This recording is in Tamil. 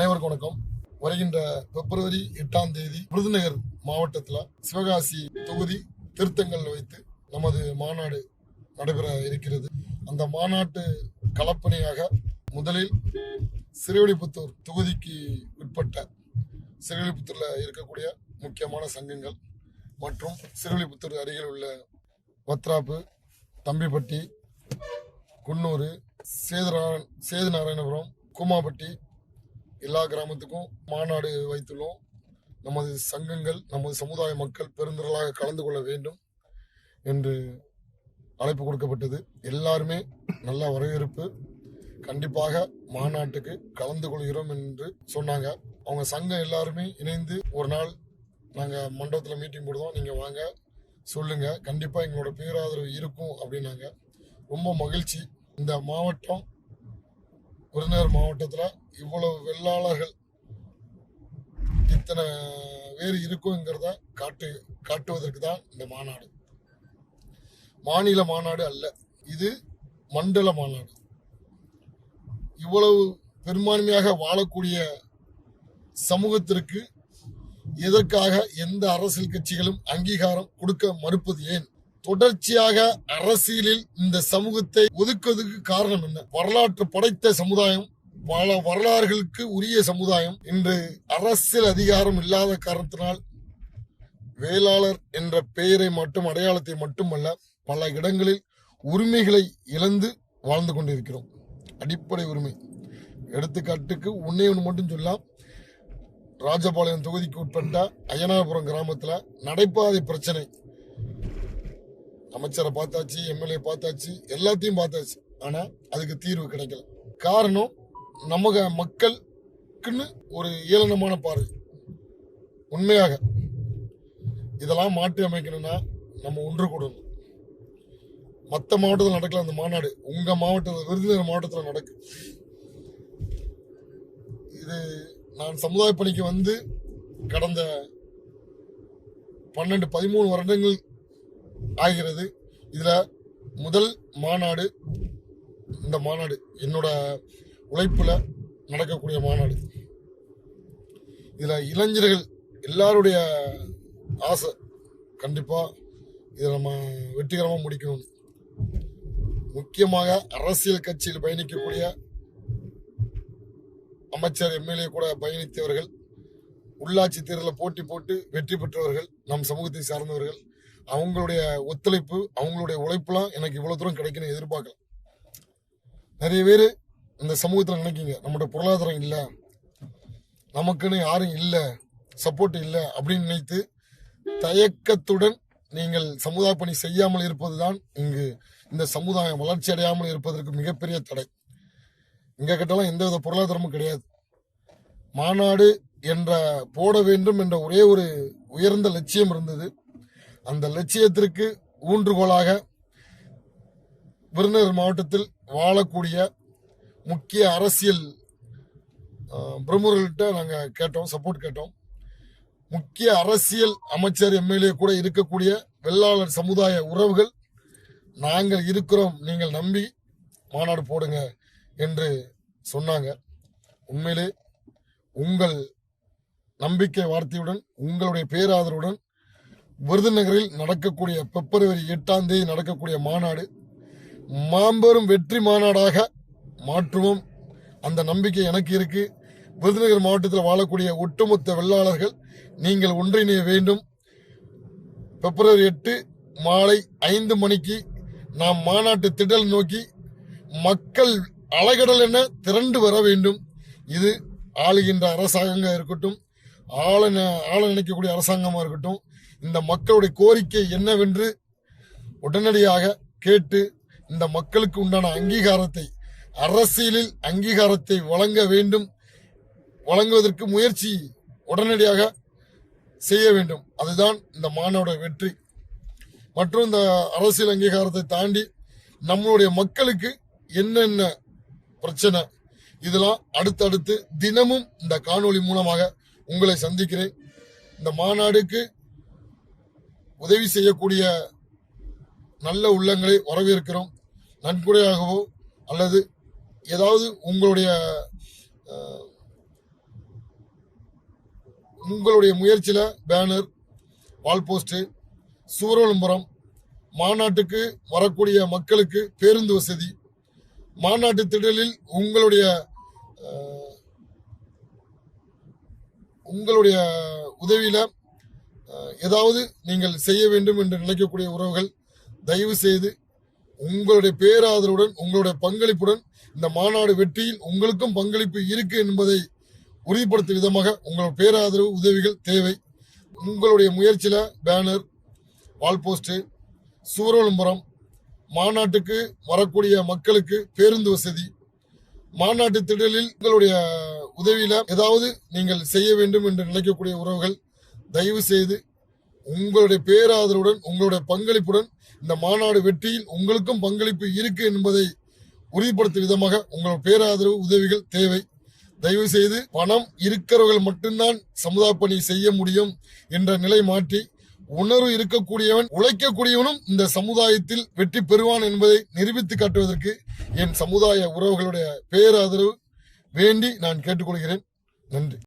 அனைவருக்கும் வணக்கம். வருகின்ற பிப்ரவரி எட்டாம் தேதி விருதுநகர் மாவட்டத்தில் சிவகாசி தொகுதி திருத்தங்கள் வைத்து நமது மாநாடு நடைபெற இருக்கிறது. அந்த மாநாட்டு கலப்பணியாக முதலில் சிறுவிழிப்புத்தூர் தொகுதிக்கு உட்பட்ட சிறுவிழிப்புத்தூரில் இருக்கக்கூடிய முக்கியமான சங்கங்கள் மற்றும் சிறுவிழிப்புத்தூர் அருகில் உள்ள வத்ராப்பு தம்பிப்பட்டி குன்னூர் சேதுநாராயண சேதுநாராயணபுரம் கூமாப்பட்டி எல்லா கிராமத்துக்கும் மாநாடு வைத்துள்ளோம். நமது சங்கங்கள் நமது சமுதாய மக்கள் பெருந்திரளாக கலந்து கொள்ள வேண்டும் என்று அழைப்பு கொடுக்கப்பட்டது. எல்லாருமே நல்ல வரவேற்பு கண்டிப்பாக மாநாட்டுக்கு கலந்து கொள்கிறோம் என்று சொன்னாங்க. அவங்க சங்கம் எல்லாருமே இணைந்து ஒரு நாள் நாங்கள் மண்டபத்தில் மீட்டிங் போடுவோம். நீங்கள் வாங்க சொல்லுங்க. கண்டிப்பாக எங்களோட பேராதரவு இருக்கும் அப்படின்னாங்க. ரொம்ப மகிழ்ச்சி. இந்த மாவட்டம் விருதுநகர் மாவட்டத்தில் இவ்வளவு வெள்ளாளர்கள் இத்தனை பேர் இருக்குங்கிறத காட்டு காட்டுவதற்கு தான் இந்த மாநாடு. மாநில மாநாடு அல்ல இது மண்டல மாநாடு. இவ்வளவு பெரும்பான்மையாக வாழக்கூடிய சமூகத்திற்கு எதற்காக எந்த அரசியல் கட்சிகளும் அங்கீகாரம் கொடுக்க மறுப்பது ஏன்? தொடர்ச்சியாக அரசியலில் இந்த சமூகத்தை ஒதுக்குவதற்கு காரணம் என்ன? வரலாற்று படைத்த சமுதாயம் பல வரலாறுகளுக்கு உரிய சமுதாயம். இன்று அரசியல் அதிகாரம் இல்லாத காரணத்தினால் வேளாளர் என்ற பெயரை மட்டும் அடையாளத்தை மட்டுமல்ல பல இடங்களில் உரிமைகளை இழந்து வாழ்ந்து கொண்டிருக்கிறோம். அடிப்படை உரிமை. எடுத்துக்காட்டுக்கு ஒன்னே ஒன்று மட்டும் சொல்லலாம். ராஜபாளையம் தொகுதிக்கு உட்பட்ட அய்யனாபுரம் கிராமத்தில் நடைபாதை பிரச்சனை அமைச்சரை பார்த்தாச்சு எம்எல்ஏ பார்த்தாச்சு எல்லாத்தையும் பார்த்தாச்சு. ஆனால் அதுக்கு தீர்வு கிடைக்கல. காரணம் நமக மக்களுக்குன்னு ஒரு ஏளனமான பார்வை. உண்மையாக. இதெல்லாம் மாற்றி அமைக்கணும்னா நம்ம ஒன்று கூடணும். மற்ற மாவட்டத்தில் நடக்கல அந்த மாநாடு. உங்க மாவட்டத்தில் விருதுநகர் மாவட்டத்தில் நடக்கு. இது நான் சமுதாய பணிக்கு வந்து கடந்த பன்னெண்டு பதிமூணு வருடங்கள் ஆகிறது. இதில் முதல் மாநாடு இந்த மாநாடு என்னோட உழைப்பில் நடக்கக்கூடிய மாநாடு. இதில் இளைஞர்கள் எல்லாருடைய ஆசை கண்டிப்பாக இதை நம்ம வெற்றிகரமாக முடிக்கணும் முக்கியமாக அரசியல் கட்சியில் பயணிக்கக்கூடிய அமைச்சர் எம்எல்ஏ கூட பயணித்தவர்கள் உள்ளாட்சி தேர்தலில் போட்டி போட்டு வெற்றி பெற்றவர்கள் நம் சமூகத்தை சார்ந்தவர்கள் அவங்களுடைய ஒத்துழைப்பு அவங்களுடைய உழைப்புலாம் எனக்கு இவ்வளோ தூரம் கிடைக்கணும் எதிர்பார்க்கல. நிறைய பேர் இந்த சமூகத்தில் நினைக்கிங்க நம்மளோட பொருளாதாரம் இல்லை நமக்குன்னு யாரும் இல்லை சப்போர்ட் இல்லை அப்படின்னு நினைத்து தயக்கத்துடன் நீங்கள் சமுதாய பணி செய்யாமல் இருப்பதுதான் இங்கு இந்த சமுதாயம் வளர்ச்சி அடையாமல் இருப்பதற்கு மிகப்பெரிய தடை. இங்கே கிட்டலாம் எந்தவித பொருளாதாரமும் கிடையாது. மாநாடு என்ற போட வேண்டும் என்ற ஒரே ஒரு உயர்ந்த லட்சியம் இருந்தது. அந்த லட்சியத்திற்கு ஊன்றுகோலாக விருதுநகர் மாவட்டத்தில் வாழக்கூடிய முக்கிய அரசியல் பிரமுகர்கள்ட்ட நாங்கள் கேட்டோம் சப்போர்ட் கேட்டோம். முக்கிய அரசியல் அமைச்சர் எம்எல்ஏ கூட இருக்கக்கூடிய வெள்ளாளர் சமுதாய உறவுகள் நாங்கள் இருக்கிறோம் நீங்கள் நம்பி மாநாடு போடுங்க என்று சொன்னாங்க. உண்மையிலே உங்கள் நம்பிக்கை வார்த்தையுடன் உங்களுடைய பேராதரவுடன் விருதுநகரில் நடக்கக்கூடிய பிப்ரவரி எட்டாம் தேதி நடக்கக்கூடிய மாநாடு மாம்பெரும் வெற்றி மாநாடாக மாற்றுவோம். அந்த நம்பிக்கை எனக்கு இருக்கு. விருதுநகர் மாவட்டத்தில் வாழக்கூடிய ஒட்டுமொத்த வெள்ளாளர்கள் நீங்கள் ஒன்றிணைய வேண்டும். பிப்ரவரி எட்டு மாலை ஐந்து மணிக்கு நாம் மாநாட்டு திடல் நோக்கி மக்கள் அலைகடல் என திரண்டு வர வேண்டும். இது ஆளுகின்ற அரசாங்கமாக இருக்கட்டும் ஆள ஆள நினைக்கக்கூடிய அரசாங்கமாக இருக்கட்டும் இந்த மக்களுடைய கோரிக்கை என்னவென்று உடனடியாக கேட்டு இந்த மக்களுக்கு உண்டான அங்கீகாரத்தை அரசியலில் அங்கீகாரத்தை வழங்க வேண்டும் வழங்குவதற்கு முயற்சி உடனடியாக செய்ய வேண்டும். அதுதான் இந்த மாநாட வெற்றி. மற்றும் இந்த அரசியல் அங்கீகாரத்தை தாண்டி நம்மளுடைய மக்களுக்கு என்னென்ன பிரச்சனை இதெல்லாம் அடுத்தடுத்து தினமும் இந்த காணொலி மூலமாக உங்களை சந்திக்கிறேன். இந்த மாநாடுக்கு உதவி செய்யக்கூடிய நல்ல உள்ளங்களை வரவேற்கிறோம். நன்கொடையாகவோ அல்லது ஏதாவது உங்களுடைய உங்களுடைய முயற்சியில் பேனர் வால் போஸ்ட்டு சூரவிளம்பரம் மாநாட்டுக்கு வரக்கூடிய மக்களுக்கு பேருந்து வசதி மாநாட்டு திடலில் உங்களுடைய உங்களுடைய உதவியில் ஏதாவது நீங்கள் செய்ய வேண்டும் என்று நினைக்கக்கூடிய உறவுகள் தயவு செய்து உங்களுடைய பேராதரவுடன் உங்களுடைய பங்களிப்புடன் இந்த மாநாடு வெற்றியில் உங்களுக்கும் பங்களிப்பு இருக்கு என்பதை உறுதிப்படுத்தும் விதமாக உங்கள் பேராதரவு உதவிகள் தேவை. உங்களுடைய முயற்சியில் பேனர் வால் போஸ்ட்டு மாநாட்டுக்கு வரக்கூடிய மக்களுக்கு பேருந்து வசதி மாநாட்டு திடலில் உங்களுடைய உதவியில் ஏதாவது நீங்கள் செய்ய வேண்டும் என்று நினைக்கக்கூடிய உறவுகள் தயவு செய்து உங்களுடைய பேராதரவுடன் உங்களுடைய பங்களிப்புடன் இந்த மாநாடு வெற்றியில் உங்களுக்கும் பங்களிப்பு இருக்கு என்பதை உறுதிப்படுத்தும் விதமாக உங்கள் பேராதரவு உதவிகள் தேவை. தயவு செய்து பணம் இருக்கிறவர்கள் மட்டும்தான் சமுதாய பணி செய்ய முடியும் என்ற நிலை மாற்றி உணர்வு இருக்கக்கூடியவன் உழைக்கக்கூடியவனும் இந்த சமுதாயத்தில் வெற்றி பெறுவான் என்பதை நிரூபித்து காட்டுவதற்கு என் சமுதாய உறவுகளுடைய பேராதரவு வேண்டி நான் கேட்டுக்கொள்கிறேன். நன்றி.